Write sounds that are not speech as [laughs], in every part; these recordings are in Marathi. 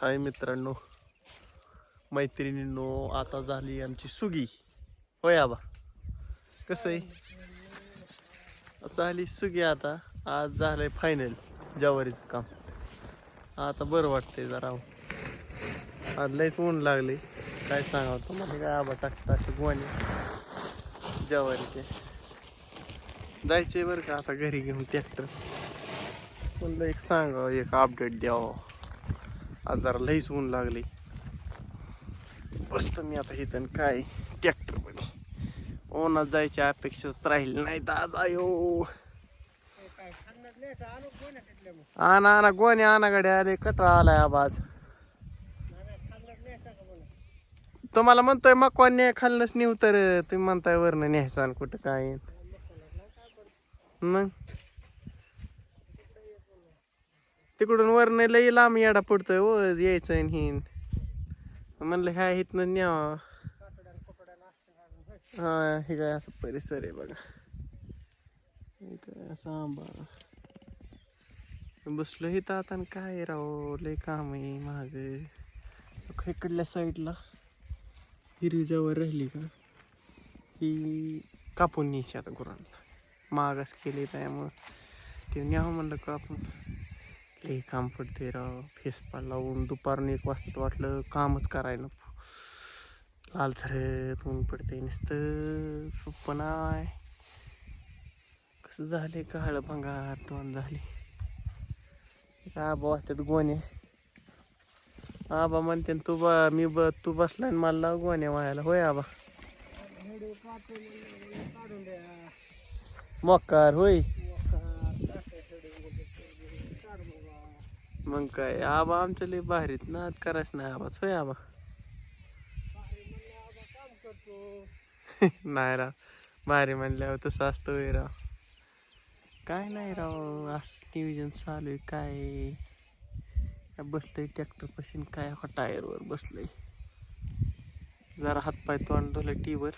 हाय मित्रांनो मैत्रिणींनो आता झाली आमची सुगी. होय आबा कसं आहे? झाली सुगी आता आज झालंय फायनल जवारीचं काम. आता बरं वाटतंय जरा. आज लयच ऊन लागले काय सांगावं तुम्हाला? काय आबा टाकता असे जवारीचे ज्वारीचे. जायचे बरं का आता घरी घेऊन ट्रॅक्टर म्हणलं एक सांगावं एक अपडेट द्यावं. आज जरा लईच ऊन लागली. बसतो मी आता इथं काय? ट्रॅक्टरमध्ये. ओनात जायची अपेक्षाच राहिली नाही तर आज आयो. आणा आणा गोणे आणा गाडी आले कटरा आलाय आवाज. तुम्हाला म्हणतोय मकवान खाल्लंच नेऊ तर तुम्ही म्हणताय वरनं न्यायचं कुठं काय? मग? तिकडून वरनं लई लांब येडा पडतोय हो यायचं आणि हिन. म्हणलं ह्या इथनं न्यावा हा हे काय असं परिसर आहे बघा. हे काय असं आंबा. बसलो इथं आता आणि काय राव? लय काम आहे महाग इकडल्या साईडला हिरवी जवळ राहिली का? ही कापून न्यायची आता गुरांना. मागास केली त्यामुळं. ते न्यावं म्हणलं कापून. लई काम पडते राव. फेसपा लावून दुपारून एक वाजता वाटलं कामच करायला लालसरत लाल झरत ऊन पडते नुसतं. सोपं नाय. कसं झाले काळ भंगार तोंड झाले आबा वाचतात गोणे आबा म्हणते तू बा मी ब तू बसला आणि मला लाव गोण्या व्हायला होय आबा? मकार होय. मग काय आबा आमच्या लय भारीत ना करायच नाही आबाच होय आबा. [laughs] नाही राव भारी म्हणल्यावर तसं असतं होय राव. काय नाही राव असं डिव्हिजन चालू आहे काय काय बसलंय ट्रॅक्टर पाशीन काय हा टायरवर बसलंय. जरा हातपाय तोंड धुलं टीवर.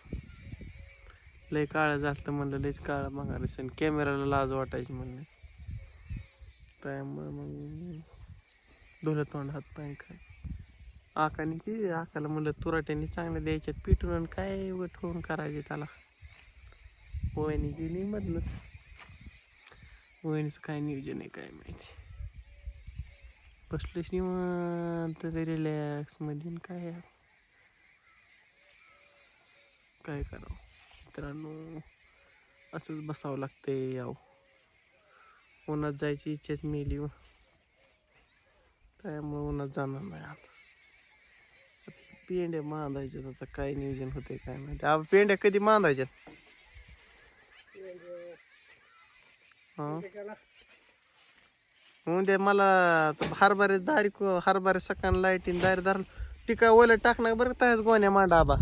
लय काळं झालं तर म्हणलं लयच काळं मागा दिसेल कॅमेराला लाज वाटायची म्हणलं. त्यामुळे मग धुलं तोंड हात पाय काय आकाने ती आकाला म्हणलं तुराट्याने चांगल्या द्यायच्यात पिटून आणि काय ठेवून करायचे त्याला. वहिनी गेली मधनच. वहिनीचं काय नियोजन आहे काय माहिती. बसलेच निवांत रिलॅक्समध्ये काय काय करावं? मित्रांनो असंच बसावं लागतंय याव. उन्हात जायची इच्छाच मेली हो. त्यामुळे उन्हात जाणार नाही आता. पेंड्या मांधायच्यात आता काय नियोजन होते काय माहिती. आता पेंड्या कधी मांधायच्यात म्हणजे मला हरभरे दारी हरभरे सकाळ लाईटीन दारी दार टिका ओलं टाकणार बरं तयाच गोण्या मांडा आबा.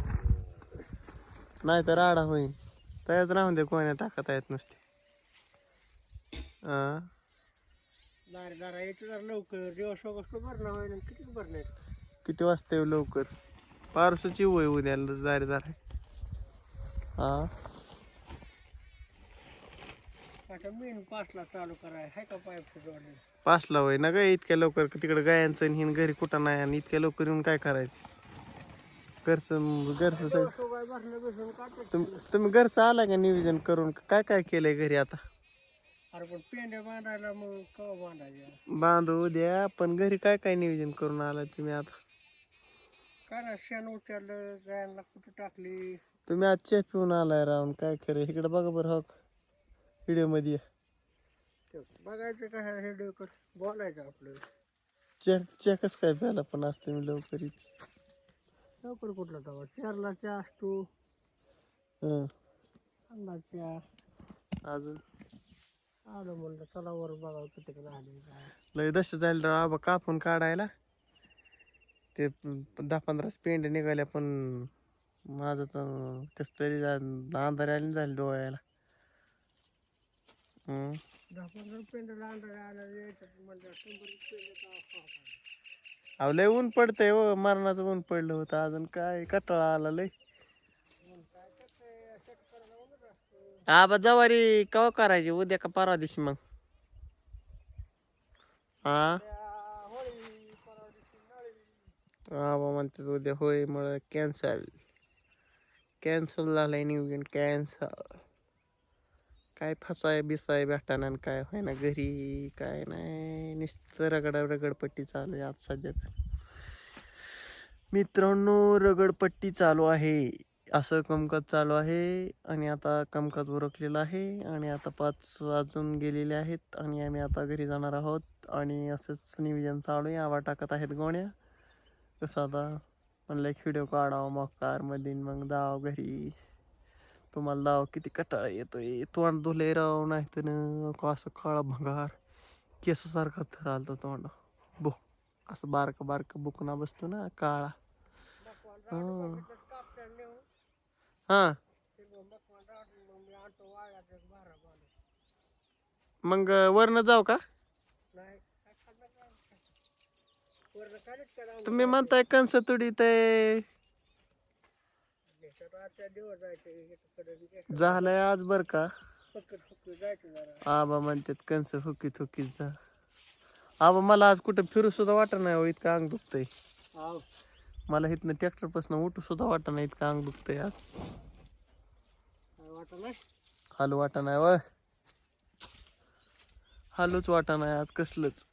नाही तर आडा होईल तयाच राहून दे गोण्या टाकता येत नसते. हा दार दारा येते जरा लवकर. दिवस ऑगस्ट भरणं होईल आणि किती भरणं किती वाजता येऊ लवकर? पारसूची वय उद्या दारी दार. हा. आता मेन पाचला चालू कराय हाय का पाईप जोडले पाचला वय ना ग इतक्या लवकर तिकडे गायांचं आणि हिन घरी कुठं नाही आणि इतक्या लवकर येऊन काय करायचं? घरचं घरचं सगळं तो काय भरणं बसून काढतो तुम- तुम्ही घरचं आला का नियोजन करून? काय काय केलंय घरी आता? अरे पण पेंड्या बांधायला मग कवा बांधायच्या? बांधू उद्या पण घरी काय काय नियोजन करून आला तुम्ही आता? काय ना शेण उचललं गायांना कुठं टाकली? तुम्ही आज चहा पिऊन आलाय राहून काय खरं? इकडे बघा बरं हो. व्हिडिओमध्ये ते बघायचं काय हे डोकर बोलायचं आपलं. चहा कसं काय प्यायला पण आज तुम्ही लवकर इथे लवकर कुठला तवा? चारला चहा असतो हं. अजून? आलं म्हणलं चला वर बघावं किती राहिले काय. लय दश जाईल राव आबा कापून काढायला. ते प- दहा पंधरा पेंड निघाल्या पण माझं तर कस तरी अंधार आली झाली डोळ्याला. दहा पंधरा पेंड्याला अंडा आला यायचं शंभर पेंड्याचा अहो लय ऊन पडतंय हो मरणाचं ऊन पडलं होतं अजून काय कटाळा आला लय. आबा जवारी कवा करायची? उद्या का परवा दिवशी मग? हा होळी आबा म्हणतात उद्या होळीमुळं कॅन्सल कॅन्सल झालंय नियोजन कॅन्सल काय फसाय बिसाय भेटाना आणि काय होय ना घरी काय नाही. नुसतं रगड रगडपट्टी चालू आहे आज सध्या तर. मित्रांनो रगडपट्टी चालू आहे. असं कामकाज चालू आहे आणि आता कामकाज उरकलेलं आहे आणि आता पाच वाजून गेलेले आहेत आणि आम्ही आता घरी जाणार आहोत आणि असंच नियोजन चालू आहे. आवा टाकत आहेत गोण्या. कसं आता म्हणलं एक व्हिडिओ काढावा मग कारमध्ये मग दाव घरी. तुम्हाला दाव किती कटाळा येतोय. तोंड धुले राव नाही तर न असं काळा भंगार. केसासारखा आलता तोंड. बुक असं बारकं बारकं बुकना बसतो ना काळा. हा. मग वरनं जाऊ का? तुम्ही म्हणताय कंस तुडी ते झालंय आज बर का? आबा म्हणतात कंस हुकी थुकीच जा. आबा मला आज कुठं फिरू सुद्धा वाटत नाही हो इतकं अंग दुखतंय. मला इथनं ट्रॅक्टरपासून उठू सुद्धा वाटत नाही इतकं अंग दुखतंय आज? हालू वाटा नाही? व हालूच वाटा नाही आज कसलंच.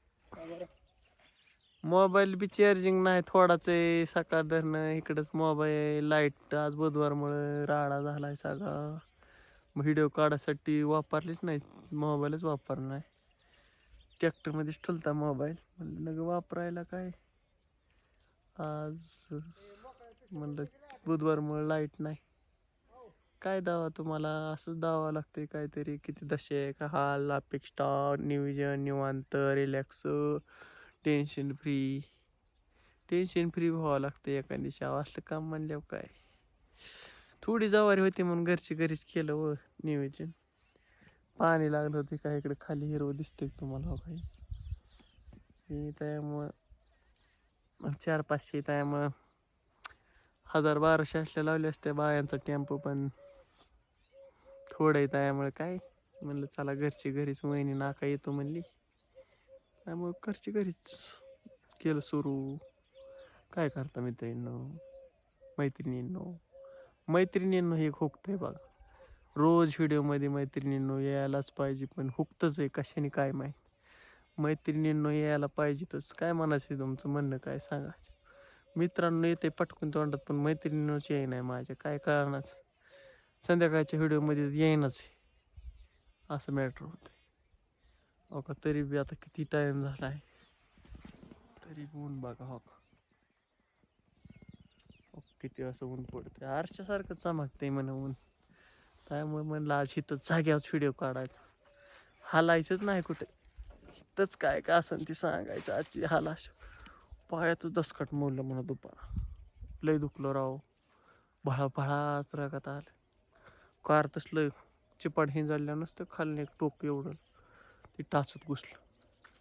मोबाईल बी चार्जिंग नाही थोडाच आहे सकाळ धरणं इकडंच मोबाईल लाइट आज बुधवारमुळं राडा झालाय सगळा. व्हिडिओ काढायसाठी वापरलीच नाही मोबाईलच वापर नाही. ट्रॅक्टरमध्येच ठेवलता मोबाईल म्हणलं वापरायला काय? आज म्हणलं बुधवारमुळं लाइट नाही. काय दावा तुम्हाला? असंच दावा लागते काहीतरी. किती दशे का? हाल अपेक्षा नियोजन निवांत relax tension free tension free व्हावं लागतं एका दिवशी असलं काम म्हणल्यावर काय? थोडी जवारी होती म्हणून घरची घरीच केलं व नियोजन. पाणी लागलं होते का? इकडे खाली हिरवं दिसते का तुम्हाला? हो काही त्यामुळं मग चार पाचशे त्यामुळं हजार बाराशे असल्या लावले असते बायांचा टेम्पो पण. थोडं आहे त्यामुळे काय? म्हणलं चला घरची घरीच वहिनी नाका येतो म्हणली. त्यामुळं घरची घरीच केलं सुरू. काय करता मित्रांनो? मैत्रिणींनो. मैत्रिणींनो हे हुकतंय बघा. रोज व्हिडिओमध्ये मैत्रिणींनो यायलाच पाहिजे पण हुकतच आहे कशाने काय माहीत. मैत्रिणींनो यायला पाहिजेतच काय म्हणायचं तुमचं म्हणणं? काय सांगा? मित्रांनो येते पटकून तोंडात पण मैत्रिणींनोच येई नाही माझ्या. काय कळणार संध्याकाळच्या व्हिडिओमध्ये येईनच असं मॅटर होतं हो का? तरी बी आता किती टाईम झाला आहे? तरी बी ऊन बघा हो का? हो, किती असं ऊन पडते आरशासारखं चमकते म्हणा ऊन. त्यामुळे म्हणलं आज इथं जाग्यावर व्हिडिओ काढायचा. हालायचंच नाही कुठे. इथंच काय काय असन ती सांगायचं. आजची हालाश पायातच दसकट मोडलं म्हणा दुपार. लय दुखलो राव. भळा भळाच रगात आलं. कार तसलं चिपाड हिंजाळल्या नसतं खाल्लं एक टोक एवढं. ती टाचत घुसलं.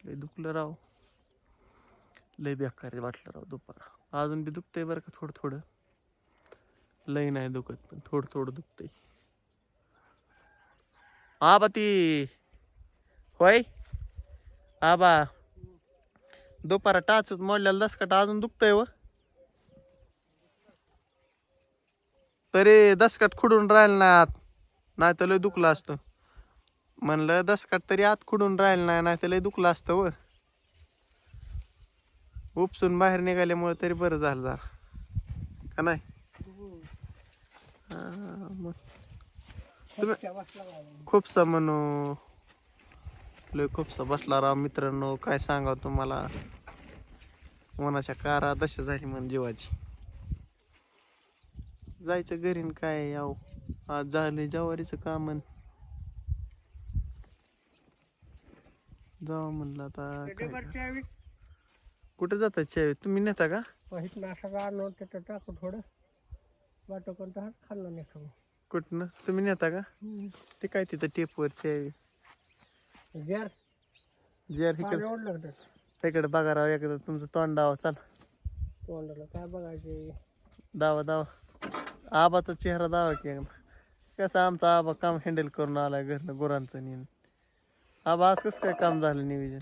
लय दुखलं राव. लय बेकार वाटलं राव दुपार. अजून बी दुखतंय बरं का थोडं थोडं. लय नाही दुखत पण थोडं थोडं दुखतंय. बा ती होय? आबा. दुपारा टाचत मोडलेला दसकट अजून दुखतंय व. तरी दसकट खुडून राहिलं नाही आत. नाही तर लय दुखलं असतं. म्हणलं दसकट तरी आत खुडून राहिलं नाही नाही तर लय दुखलं असतं व. उपसून बाहेर निघाल्यामुळे तरी बरं झालं जरा. का नाही? हा, मग. खूपसा म्हणू. लय खूपसा बसला राव मित्रांनो. काय सांगावं तुम्हाला? मनाच्या कारा दशा झाली म्हण जीवाची. जायचं घरी न काय याव? आज झाले जवारीचं काम. जाऊ म्हणलं आता. कुठे जाता चावी? तुम्ही नेता का? तिथं टाकू थोडं. वाटो पण तर खाल्लं नाही कुठनं? तुम्ही नेता का? ते काय तिथं टेपवर चावी? जर जर इकडे. लागतं तिकडे बघा राव एकदा तुमचं तोंड दावा चाल. तोंडाला काय बघायचे दावा दावा. आबाचा चेहरा दावा की एकदा. कसं आमचा आबा काम हँडल करून आलाय घरनं गुरांचं नेऊन आबा आज कसं काय काम झालं नियोजन?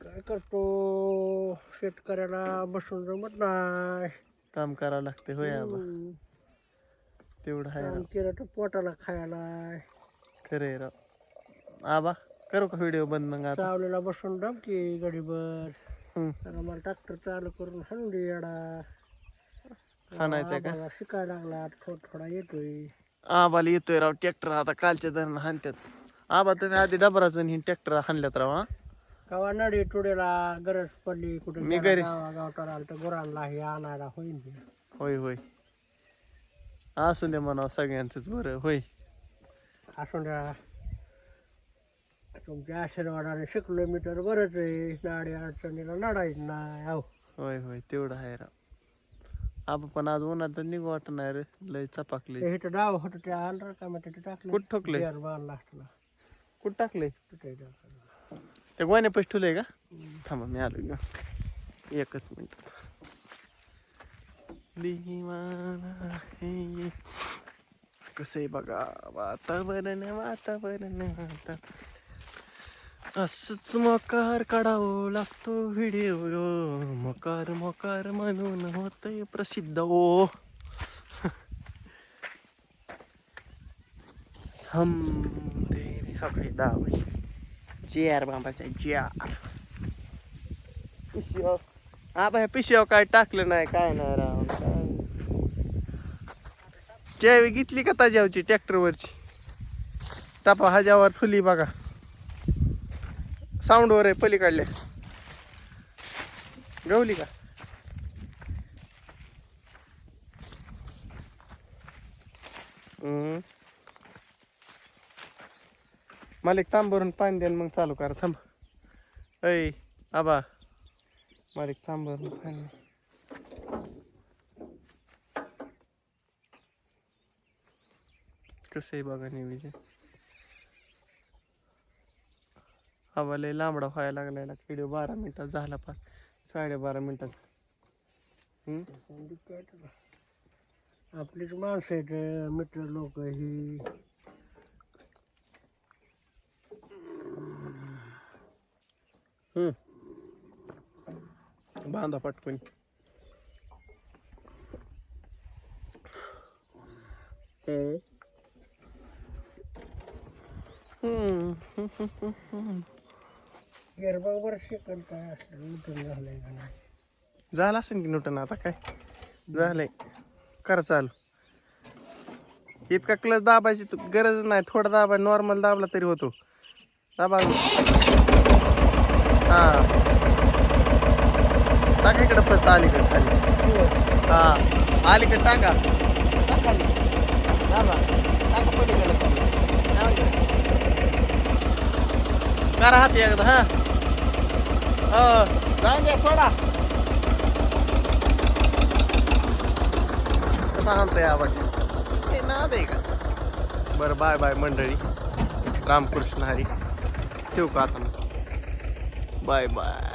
काय करतो? शेतकऱ्याला बसून जमत नाही. काम करावं लागते होय आबा. हम्म. तेवढं आहे काम केलं तर पोटाला खायला खरं आहे राव. आबा करू का व्हिडिओ बंद मग आता? चावलेला बसून दम की गडीभर. हम्म. तर मला ट्रॅक्टर चालू करून दे येडा. हाणायचंय का? आम्हाला शिकायला लागला थोडा थोडा येतोय. आबाला येतोय राव ट्रॅक्टर आता कालच्या धरण हाणत्यात. आबा तुम्ही आधी डबराचं आणि ट्रॅक्टर हाणल्यात राव हा? कवा नडी टुडेला गरज पडली कुठे मी घरी- गावठाला आलं तर गुरांना हे आणायला होईल हे. होय होय. असू दे म्हणावं सगळ्यांचंच बरं होय. असून द्या. तुमच्या आशीर्वादाने शिकलो मी तर बरंच आहे. नाडी अडचणीला लढायच नाही हो होय होय तेवढं आहे राव. आबा पण आज उन्हात तर निघू वाटत नाही रे लय चपाकले. ते इथं डाव होतं ते आलं का मग तिथे टाकलं? कुठं ठोकलंय? बियार बांधला असला कुठं तिथे टाकलं. ते गोण्या पैसे ठेवलंय का? थांबा मी आलो ग एकच मिनिट. दिवाना है. कसं आहे बघा वातावरण वातावरण वाता असंच मकार काढावं लागतो व्हिडिओ. मकार मकार म्हणून होतंय प्रसिद्ध ओ. हम तेरे हा काही दाव चेअर बांबाचा चेअर पिशव हा बाय पिशव काय टाकलं नाही काय नाही राव काय चावी घेतली का ताज्यावची ट्रॅक्टरवरची? टापा हजावर फुली बघा. साऊंडवर आहे पलीकडल्या गवली का? मालिक मला तांब भरून पाणी द्या मग चालू करा थांब. ऐ आबा. मालिक एक तांब भरून पाणी कसं आहे बघा नियोजन आबा लय लांबडा व्हायला लागलाय व्हिडिओ बारा मिनिटात झाला पाच साडेबारा मिनिटात. आपलीच माणसं आहेत मित्र लोक ही हम्म. बांधा पटकन हम्म. हम्म. गेर काय असलं उठून झालंय का नाही? झालं असेल की नूटन आता काय? झालंय. कर चालू. इतका क्लच दाबायची तू गरज नाही. थोडा दाबा नॉर्मल दाबला तरी होतो. दाबा हा. टाका इकडे फस अलीकडे खाली. हा. अलीकडे टाका. टाका खाली. दाबा. टाका पलीकडे खाली. इकडे. करा हात एकदा हा. जाऊन द्या सोडा कसा आणतोय आवाज? हे नाद आहे का? बरं बाय बाय मंडळी. रामकृष्ण हरी. ठेवू का आता बाय बाय.